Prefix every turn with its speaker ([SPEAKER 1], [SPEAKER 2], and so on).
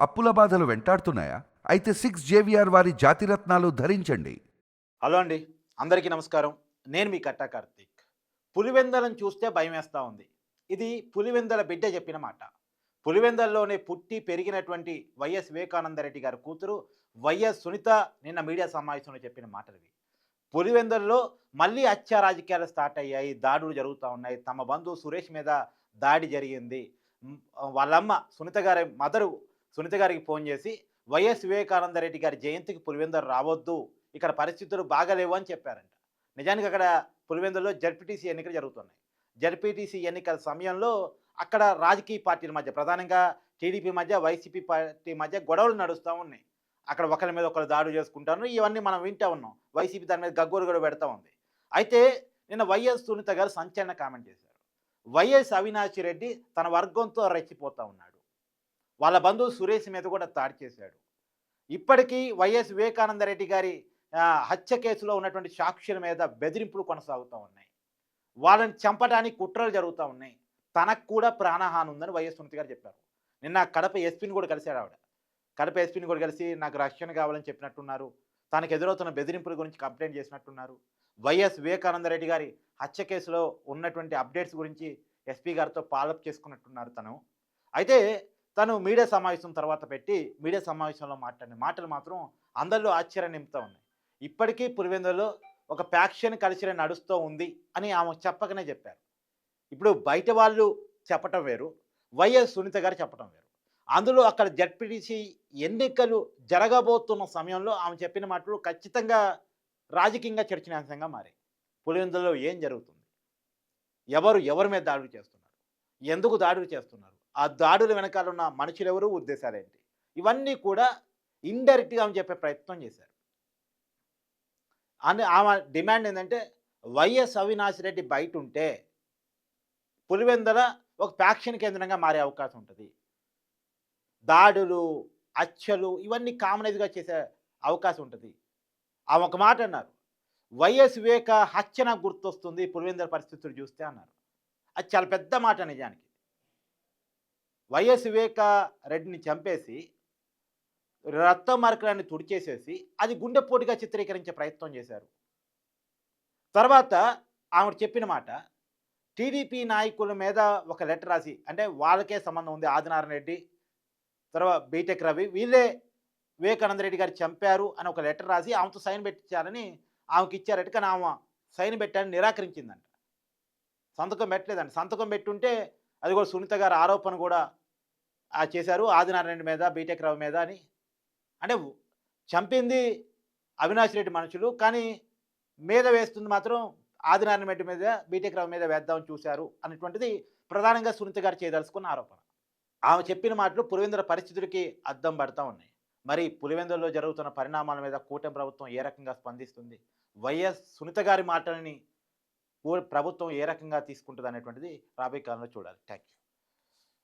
[SPEAKER 1] అప్పుల బాధలు వెంటాడుతున్నాయా? అయితే సిక్స్ జేవిఆర్ వారి జాతిరత్నాలు ధరించండి.
[SPEAKER 2] హలో అండి. అందరికీ నమస్కారం. నేను మీ కట్టా కార్తీక్. పులివెందలను చూస్తే భయం వేస్తూ ఉంది. ఇది పులివెందల బిడ్డ చెప్పిన మాట. పులివెందల్లోనే పుట్టి పెరిగినటువంటి వైఎస్ వివేకానందరెడ్డి గారి కూతురు వైఎస్ సునీత నిన్న మీడియా సమావేశంలో చెప్పిన మాటలు ఇవి. పులివెందల్లో మళ్ళీ హత్య రాజకీయాలు స్టార్ట్ అయ్యాయి. దాడులు జరుగుతూ ఉన్నాయి. తమ బంధువు సురేష్ మీద దాడి జరిగింది. వాళ్ళమ్మ సునీత గారి మదరు సునీత గారికి ఫోన్ చేసి వైఎస్ వివేకానందరెడ్డి గారి జయంతికి పులివెందరు రావద్దు. ఇక్కడ పరిస్థితులు బాగలేవు అని చెప్పారంట. నిజానికి అక్కడ పులివెందులో జడ్పీటీసీ ఎన్నికలు జరుగుతున్నాయి. జడ్పీటీసీ ఎన్నికల సమయంలో అక్కడ రాజకీయ పార్టీల మధ్య ప్రధానంగా టీడీపీ మధ్య వైసీపీ పార్టీ మధ్య గొడవలు నడుస్తూ ఉన్నాయి. అక్కడ ఒకరి మీద ఒకరు దాడులు చేసుకుంటాను ఇవన్నీ మనం వింటూ ఉన్నాం. వైసీపీ దాని మీద గగ్గోలు కూడా పెడతా ఉంది. అయితే నిన్న వైఎస్ సునీత గారు సంచలన కామెంట్ చేశారు. వైఎస్ అవినాష్ రెడ్డి తన వర్గంతో రెచ్చిపోతూ ఉన్నాడు. వాళ్ళ బంధువు సురేష్ మీద కూడా దాడి చేశాడు. ఇప్పటికీ వైఎస్ వివేకానంద రెడ్డి గారి హత్య కేసులో ఉన్నటువంటి సాక్షుల మీద బెదిరింపులు కొనసాగుతూ ఉన్నాయి. వాళ్ళని చంపడానికి కుట్రలు జరుగుతూ ఉన్నాయి. తనకు కూడా ప్రాణహాని ఉందని వైఎస్ సునీత గారు చెప్పారు. నిన్న కడప ఎస్పీని కూడా కలిశాడు ఆవిడ. కడప ఎస్పీని కూడా కలిసి నాకు రక్షణ కావాలని చెప్పినట్టున్నారు. తనకు ఎదురవుతున్న బెదిరింపుల గురించి కంప్లైంట్ చేసినట్టున్నారు. వైఎస్ వివేకానంద రెడ్డి గారి హత్య కేసులో ఉన్నటువంటి అప్డేట్స్ గురించి ఎస్పీ గారితో పాలప్ చేసుకున్నట్టున్నారు తను. అయితే తను మీడియా సమావేశం తర్వాత పెట్టి మీడియా సమావేశంలో మాట్లాడిన మాటలు మాత్రం అందరిలో ఆశ్చర్యం నింపుతూ ఉన్నాయి. ఇప్పటికీ పులివెందులో ఒక ప్యాక్షన్ కలిసి నడుస్తూ ఉంది అని ఆమె చెప్పకనే చెప్పారు. ఇప్పుడు బయట వాళ్ళు చెప్పటం వేరు వైఎస్ సునీత గారు చెప్పటం వేరు. అందులో అక్కడ జడ్పీటీసీ ఎన్నికలు జరగబోతున్న సమయంలో ఆమె చెప్పిన మాటలు ఖచ్చితంగా రాజకీయంగా చర్చనీయాంశంగా మారాయి. పులివెందులో ఏం జరుగుతుంది? ఎవరు ఎవరి మీద దాడులు చేస్తున్నారు? ఎందుకు దాడులు చేస్తున్నారు? ఆ దాడుల వెనకాల ఉన్న మనుషులు ఎవరు ఉద్దేశాలేంటి? ఇవన్నీ కూడా ఇండైరెక్ట్గా ఆమె చెప్పే ప్రయత్నం చేశారు. అని ఆమె డిమాండ్ ఏంటంటే వైఎస్ అవినాష్ రెడ్డి బయట ఉంటే పులివెందల ఒక ఫ్యాక్షన్ కేంద్రంగా మారే అవకాశం ఉంటుంది. దాడులు అచ్చలు ఇవన్నీ కామనైజ్గా చేసే అవకాశం ఉంటుంది. ఆమె ఒక మాట అన్నారు. వైఎస్ వివేక హత్య నాకు గుర్తొస్తుంది పులివెందల పరిస్థితులు చూస్తే అన్నారు. అది చాలా పెద్ద మాట నిజానికి. వైఎస్ వివేక రెడ్డిని చంపేసి రక్త మార్కులన్నీ తుడిచేసేసి అది గుండెపోటుగా చిత్రీకరించే ప్రయత్నం చేశారు. తర్వాత ఆవిడ చెప్పిన మాట టీడీపీ నాయకుల మీద ఒక లెటర్ రాసి అంటే వాళ్ళకే సంబంధం ఉంది ఆదినారాయణ రెడ్డి తర్వాత బీటెక్ రవి వీళ్ళే వివేకానంద రెడ్డి గారు చంపారు అని ఒక లెటర్ రాసి ఆమెతో సైన్ పెట్టించారని ఆమెకి ఇచ్చారట. కానీ ఆమె సైన్ పెట్టాలని నిరాకరించిందంట. సంతకం పెట్టలేదండి సంతకం పెట్టుంటే అది కూడా సునీత గారి ఆరోపణ కూడా ఆ చేశారు. ఆదినారాయణ మీద బీటెక్ రావు మీద అని. అంటే చంపింది అవినాష్ రెడ్డి మనుషులు కానీ మీద వేస్తుంది మాత్రం ఆదినారాయణ రెడ్డి మీద బీటెక్ రావు మీద వేద్దామని చూశారు అనేటువంటిది ప్రధానంగా సునీత గారు చేయదలుచుకున్న ఆరోపణ. ఆమె చెప్పిన మాటలు పులివెందుల పరిస్థితులకి అద్దం పడతా ఉన్నాయి. మరి పులివెందులలో జరుగుతున్న పరిణామాల మీద కూటమి ప్రభుత్వం ఏ రకంగా స్పందిస్తుంది? వైఎస్ సునీత గారి మాటలని ప్రభుత్వం ఏ రకంగా తీసుకుంటుంది అనేటువంటిది రాబోయే కాలంలో చూడాలి. Thank you